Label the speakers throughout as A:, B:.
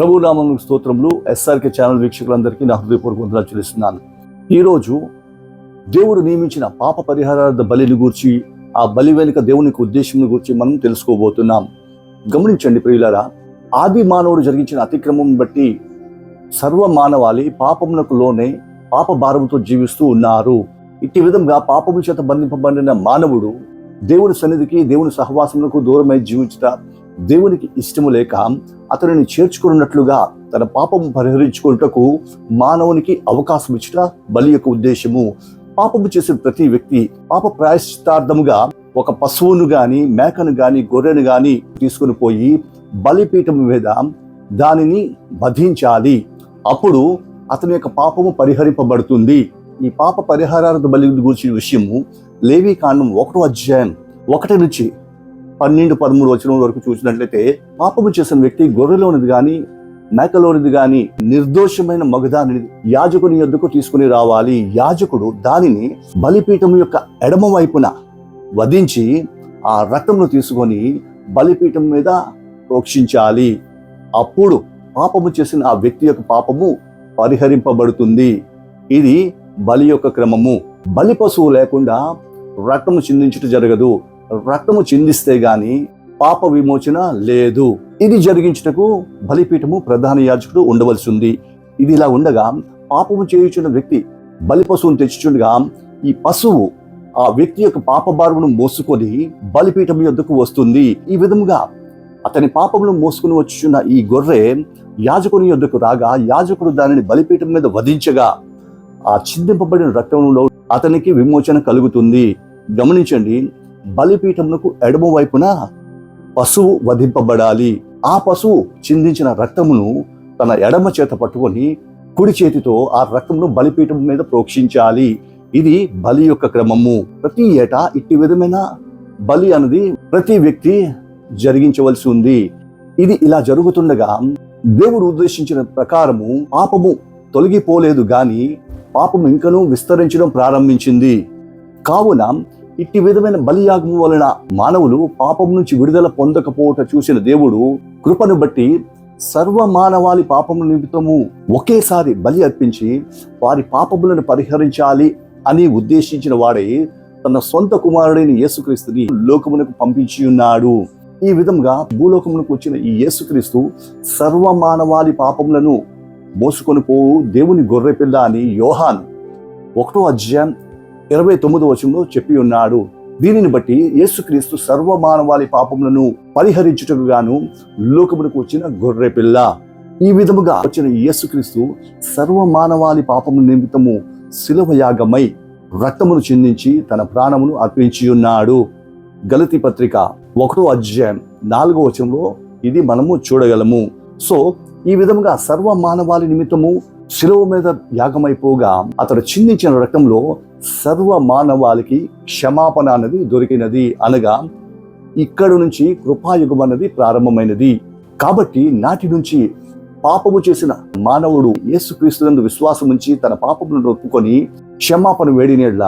A: ప్రభు నామం స్తోత్రములు SRK channel వీక్షకులందరికీ నా హృదయపూర్వక వందనాలు చెల్లిస్తున్నాను. ఈరోజు దేవుడు నియమించిన పాప పరిహారార్థ బలిని గూర్చి ఆ బలి వెనుక దేవునికి ఉద్దేశం గురించి మనం తెలుసుకోబోతున్నాం. గమనించండి ప్రియులారా ఆది మానవుడు జరిగించిన అతిక్రమం బట్టి సర్వ మానవాళి పాపమునకు లోనే పాప భారంతో జీవిస్తూ ఉన్నారు. ఇట్టి విధంగా పాపము చేత బంధింపబడిన మానవుడు దేవుని సన్నిధికి దేవుని సహవాసములకు దూరమై జీవించట దేవునికి ఇష్టము లేక అతనిని చేర్చుకున్నట్లుగా తన పాపము పరిహరించుకున్నటకు మానవునికి అవకాశం ఇచ్చుట బలి యొక్క ఉద్దేశము. పాపము చేసిన ప్రతి వ్యక్తి పాప ప్రాయశ్చితార్థముగా ఒక పశువును గాని మేకను గాని గొర్రెను గాని తీసుకుని పోయి బలిపీఠం మీద దానిని వధించాలి. అప్పుడు అతని యొక్క పాపము పరిహరింపబడుతుంది. ఈ పాప పరిహారార్థ బలి గురించిన విషయము లేవి కాండం ఒకటో అధ్యాయం ఒకటి నుంచి పన్నెండు పదమూడు వచనం వరకు చూసినట్లయితే పాపము చేసిన వ్యక్తి గొర్రెలోనిది కానీ మేకలోనిది కానీ నిర్దోషమైన మగదానిని యాజకుని యొద్దకు తీసుకుని రావాలి. యాజకుడు దానిని బలిపీఠం యొక్క ఎడమ వైపున వధించి ఆ రక్తమును తీసుకొని బలిపీఠం మీద ప్రోక్షించాలి. అప్పుడు పాపము చేసిన ఆ వ్యక్తి యొక్క పాపము పరిహరింపబడుతుంది. ఇది బలి యొక్క క్రమము. బలి పశువు లేకుండా రక్తము చిందించుట జరగదు. రక్తము చిందిస్తే గాని పాప విమోచన లేదు. ఇది జరిగించుటకు బలిపీఠము ప్రధాన యాజకుడు ఉండవలసి ఉంది ఇది ఇలా ఉండగా పాపము చేయుచున్న వ్యక్తి బలి పశువును తెచ్చుచుండగా ఈ పశువు ఆ వ్యక్తి యొక్క పాప భారమును మోసుకొని బలిపీఠం యొద్దకు వస్తుంది. ఈ విధముగా అతని పాపమును మోసుకుని వచ్చుచున్న ఈ గొర్రె యాజకుని యొద్దకు రాగా యాజకుడు దానిని బలిపీఠం మీద వధించగా ఆ చిందింపబడిన రక్తంలో అతనికి విమోచన కలుగుతుంది. గమనించండి బలిపీఠమునకు ఎడమ వైపున పశువు వధింపబడాలి. ఆ పశువు చిందించిన రక్తమును తన ఎడమ చేత పట్టుకొని కుడి చేతితో ఆ రక్తమును బలిపీఠం మీద ప్రోక్షించాలి. ఇది బలి యొక్క క్రమము. ప్రతి ఏటా ఇట్టి విధమైన బలి అన్నది ప్రతి వ్యక్తి జరిగించవలసి ఉంది. ఇది ఇలా జరుగుతుండగా దేవుడు ఉద్దేశించిన ప్రకారము పాపము తొలగిపోలేదు గాని పాపం ఇంకనూ విస్తరించడం ప్రారంభించింది. కావున ఇట్టి విధమైన బలియాగము వలన మానవులు పాపం నుంచి విడుదల పొందకపోవట చూసిన దేవుడు కృపను బట్టి సర్వ మానవాళి పాపముల నిమిత్తము ఒకేసారి బలి అర్పించి వారి పాపములను పరిహరించాలి అని ఉద్దేశించిన వాడే తన సొంత కుమారుడైన యేసుక్రీస్తుని లోకమునకు పంపించి ఉన్నాడు. ఈ విధంగా భూలోకమునకు వచ్చిన ఈ యేసుక్రీస్తు సర్వ మానవాళి పాపములను మోసుకొని పోవు దేవుని గొర్రెపిల్ల అని యోహాన్ ఒకటో అధ్యాయం ఇరవై తొమ్మిదో వచనంలో చెప్పి ఉన్నాడు. దీనిని బట్టి యేసుక్రీస్తు సర్వమానవాళి పాపములను పరిహరించుటకు గాను లోకమునకు వచ్చిన గొర్రె పిల్ల. ఈ విధముగా వచ్చిన యేసుక్రీస్తు సర్వమానవాళి పాపము నిమిత్తము శిలవయాగమై రక్తమును చెందించి తన ప్రాణమును అర్పించి ఉన్నాడు. గలతి పత్రిక ఒకటో అధ్యాయం నాలుగో వచనంలో ఇది మనము చూడగలము. సో ఈ విధముగా సర్వ మానవాళి నిమిత్తము శిలువ మీద యాగమైపోగా అతడు చిందించిన రక్తంలో సర్వ మానవాళికి క్షమాపణ అన్నది దొరికినది అనగా ఇక్కడ నుంచి కృపాయుగం అన్నది ప్రారంభమైనది. కాబట్టి నాటి నుంచి పాపము చేసిన మానవుడు యేసుక్రీస్తునందు విశ్వాసం ఉంచి తన పాపములను ఒప్పుకొని క్షమాపణ వేడినేళ్ళ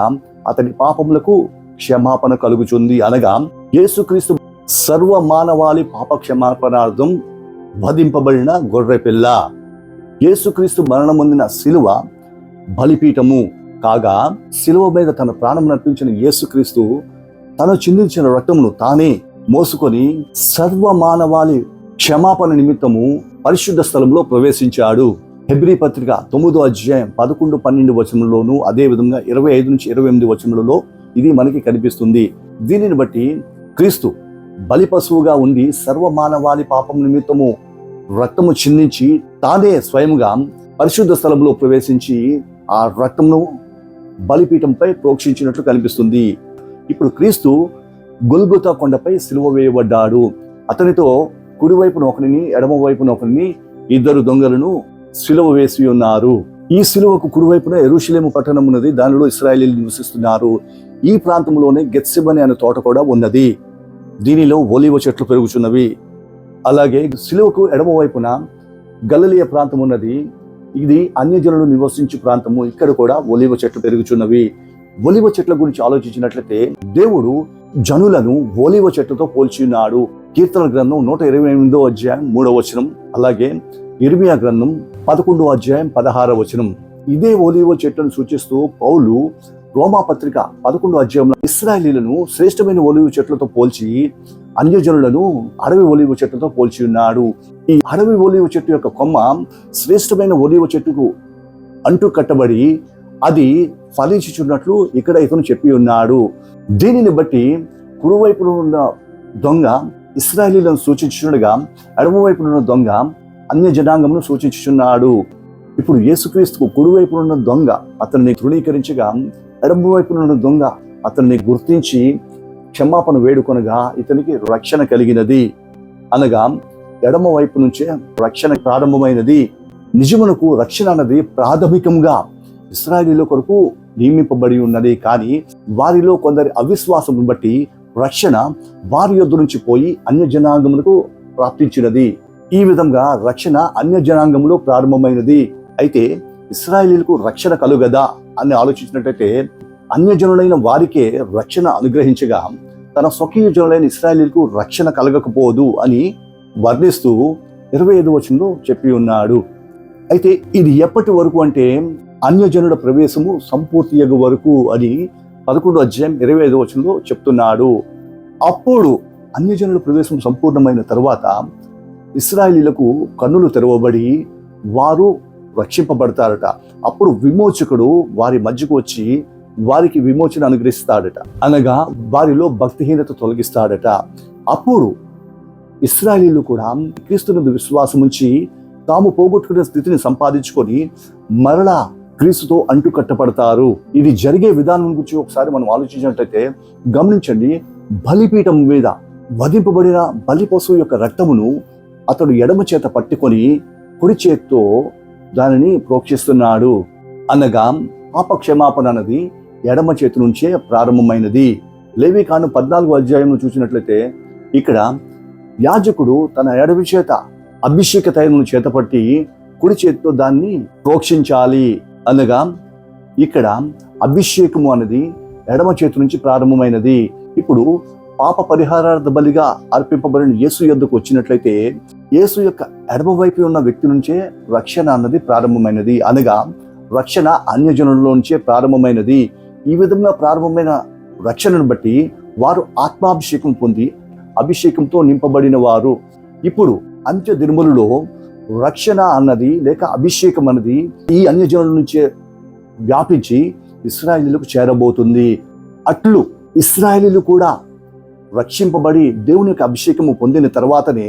A: అతని పాపములకు క్షమాపణ కలుగుచుంది అనగా యేసుక్రీస్తు సర్వ మానవాళి పాప క్షమాపణార్థం వధింపబడిన గొర్రె పిల్ల యేసుక్రీస్తు మరణం పొందిన శిలువ బలిపీఠము కాగా శిలువ మీద తన ప్రాణం నర్పించిన యేసుక్రీస్తు తను చిందించిన రక్తమును తానే మోసుకొని సర్వ మానవాళి క్షమాపణ నిమిత్తము పరిశుద్ధ స్థలంలో ప్రవేశించాడు. హెబ్రి పత్రిక తొమ్మిదో అధ్యాయం పదకొండు పన్నెండు వచనంలోను అదే విధంగా ఇరవై ఐదు నుంచి ఇరవై ఎనిమిది వచనములలో ఇది మనకి కనిపిస్తుంది. దీనిని బట్టి క్రీస్తు బలి పశువుగా ఉండి సర్వమానవాళి పాపం నిమిత్తము రక్తము చిందించి తానే స్వయంగా పరిశుద్ధ స్థలంలో ప్రవేశించి ఆ రక్తమును బలిపీఠంపై ప్రోక్షించినట్లు కనిపిస్తుంది. ఇప్పుడు క్రీస్తు గొల్గొతా కొండపై సిలువ వేయబడ్డాడు. అతనితో కుడివైపున ఒకరిని ఎడమ వైపున ఒకరిని ఇద్దరు దొంగలను సిలువ వేసి ఉన్నారు. ఈ సిలువకు కుడివైపున ఎరుషులేము పట్టణం ఉన్నది. దానిలో ఇస్రాయలీలు నివసిస్తున్నారు. ఈ ప్రాంతంలోనే గెత్సిబని అనే తోట కూడా ఉన్నది. దీనిలో ఒలివ చెట్లు పెరుగుచున్నవి. అలాగే సిలువకు ఎడమ వైపున గలలియ ప్రాంతం ఉన్నది. ఇది అన్యజనులు నివసించు ప్రాంతము. ఇక్కడ కూడా ఒలివ చెట్లు పెరుగుచున్నవి. ఒలివ చెట్ల గురించి ఆలోచించినట్లయితే దేవుడు జనులను ఒలివ చెట్టుతో పోల్చి ఉన్నాడు కీర్తన గ్రంథం నూట ఇరవై ఎనిమిదో అధ్యాయం మూడవ వచనం. అలాగే ఇర్మియా గ్రంథం పదకొండో అధ్యాయం పదహారవ వచనం. ఇదే ఒలివ చెట్టును సూచిస్తూ పౌలు రోమా పత్రిక పదకొండు అధ్యాయంలో ఇస్రాయలీలను శ్రేష్టమైన ఒలివు చెట్లతో పోల్చి అన్యజనులను అడవి ఒలివ చెట్లతో పోల్చి ఉన్నాడు. ఈ అడవి ఒలివ చెట్టు యొక్క కొమ్మ శ్రేష్టమైన ఒలివ చెట్టుకు అంటు కట్టబడి అది ఫలించుచున్నట్లు ఇక్కడ ఇతను చెప్పి ఉన్నాడు. దీనిని బట్టి కుడివైపున ఉన్న దొంగ ఇస్రాయలీలను సూచించుండగా ఎడమ వైపున ఉన్న దొంగ అన్య జనాంగమును సూచించుచున్నాడు. ఇప్పుడు యేసుక్రీస్తుకు కుడివైపున ఉన్న దొంగ అతన్ని తృణీకరించగా ఎడమ వైపున ఉన్న దొంగ అతన్ని గుర్తించి క్షమాపణ వేడుకొనగా ఇతనికి రక్షణ కలిగినది. అనగా ఎడమ వైపు నుంచే రక్షణ ప్రారంభమైనది. నిజమునకు రక్షణ అన్నది ప్రాథమికంగా ఇస్రాయలీల కొరకు నియమింపబడి ఉన్నది. కానీ వారిలో కొందరి అవిశ్వాసం బట్టి రక్షణ వారి యొద్ నుంచి పోయి అన్య జనాంగములకు ప్రాప్తించినది. ఈ విధంగా రక్షణ అన్య జనాంగంలో ప్రారంభమైనది. అయితే ఇస్రాయేలీలకు రక్షణ కలుగదా అని ఆలోచించినట్టయితే అన్యజనులైన వారికే రక్షణ అనుగ్రహించగా తన స్వకీయ జనులైన ఇస్రాయేలీలకు రక్షణ కలగకపోదు అని వర్ణిస్తూ ఇరవై ఐదు వచనంలో చెప్పి ఉన్నాడు. అయితే ఇది ఎప్పటి వరకు అంటే అన్యజనుల ప్రవేశము సంపూర్తి వరకు అని పదకొండు అధ్యాయం ఇరవై ఐదు వచనంలో చెప్తున్నాడు. అప్పుడు అన్యజనుల ప్రవేశం సంపూర్ణమైన తరువాత ఇస్రాయేలీలకు కన్నులు తెరవబడి వారు రక్షింపబడతారట. అప్పుడు విమోచకుడు వారి మధ్యకు వచ్చి వారికి విమోచన అనుగ్రహిస్తాడట. అనగా వారిలో భక్తిహీనత తొలగిస్తాడట. అప్పుడు ఇస్రాయలీలు కూడా క్రీస్తునందు విశ్వాసం ఉంచి తాము పోగొట్టుకున్న స్థితిని సంపాదించుకొని మరలా క్రీస్తుతో అంటు కట్టబడతారు ఇది జరిగే విధానం గురించి ఒకసారి మనం ఆలోచించినట్లయితే గమనించండి. బలిపీఠం మీద వధింపబడిన బలి పశువు యొక్క రక్తమును అతడు ఎడమ చేత పట్టుకొని కుడి చేత్తో దానిని ప్రోక్షిస్తున్నాడు అనగా పాప క్షమాపణ అన్నది ఎడమ చేతి నుంచే ప్రారంభమైనది. లేవి కాను పద్నాలుగు అధ్యాయంలో చూసినట్లయితే ఇక్కడ యాజకుడు తన ఎడవి చేత అభిషేక తైలను చేతపట్టి కుడి చేతితో దాన్ని ప్రోక్షించాలి అనగా ఇక్కడ అభిషేకము అనేది ఎడమ చేతి నుంచి ప్రారంభమైనది. ఇప్పుడు పాప పరిహారార్థ బలిగా అర్పింపబడిన యేసు యొద్దకు వచ్చినట్లయితే యేసు యొక్క ఎడమ వైపు ఉన్న వ్యక్తి నుంచే రక్షణ అన్నది ప్రారంభమైనది అనగా రక్షణ అన్యజనుల నుంచే ప్రారంభమైనది. ఈ విధంగా ప్రారంభమైన రక్షణను బట్టి వారు ఆత్మాభిషేకం పొంది అభిషేకంతో నింపబడిన వారు. ఇప్పుడు అంత్య దినములలో రక్షణ అన్నది లేక అభిషేకం అన్నది ఈ అన్యజనుల నుంచే వ్యాపించి ఇస్రాయేలీలకు చేరబోతుంది. అట్లు ఇస్రాయేలీలు కూడా రక్షింపబడి దేవుని యొక్క అభిషేకము పొందిన తర్వాతనే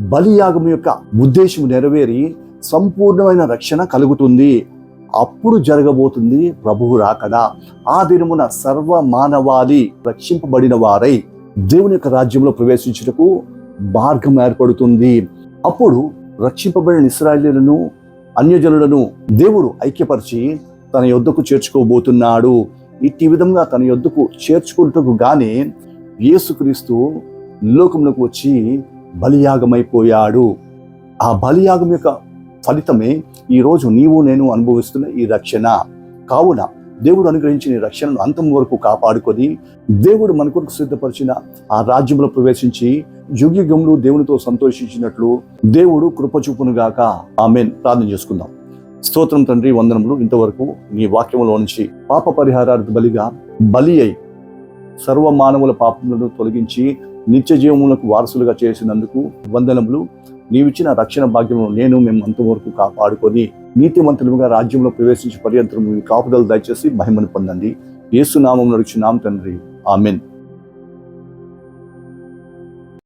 A: బలియాగం యొక్క ఉద్దేశం నెరవేరి సంపూర్ణమైన రక్షణ కలుగుతుంది. అప్పుడు జరగబోతుంది ప్రభువు రాకడా ఆ దినమున సర్వ మానవాళి రక్షింపబడిన వారై దేవుని యొక్క రాజ్యంలో ప్రవేశించుటకు మార్గం ఏర్పడుతుంది. అప్పుడు రక్షింపబడిన ఇస్రాయలీలను అన్యజనులను దేవుడు ఐక్యపరిచి తన యొద్దకు చేర్చుకోబోతున్నాడు. ఇట్టి విధంగా తన యొద్దకు చేర్చుకుంటకు గానే యేసుక్రీస్తు లోకంలోకి వచ్చి బలియాగమైపోయాడు. ఆ బలియాగం యొక్క ఫలితమే ఈరోజు నీవు నేను అనుభవిస్తున్న ఈ రక్షణ. కావున దేవుడు అనుగ్రహించిన ఈ రక్షణను అంతం వరకు కాపాడుకొని దేవుడు మన కొరకు సిద్ధపరిచిన ఆ రాజ్యంలో ప్రవేశించి యుగ్యుగంలో దేవునితో సంతోషించినట్లు దేవుడు కృపచూపునుగాక ఆమెన్. ప్రార్థన చేసుకుందాం. స్తోత్రం తండ్రి వందనములు. ఇంతవరకు నీ వాక్యంలో నుంచి పాప పరిహారార్థ బలిగా బలి అయి సర్వ మానవుల పాపములను తొలగించి నిత్య జీవములకు వారసులుగా చేసినందుకు వందనములు. నీవిచ్చిన రక్షణ భాగ్యము నేను మేము అంతవరకు కాపాడుకొని నీతిమంతులుగా రాజ్యంలో ప్రవేశించి పర్యంతరం మీ కాపుదలు దయచేసి మహిమను పొందండి. ఏసునామం నామం నామ తండ్రి. ఆమెన్.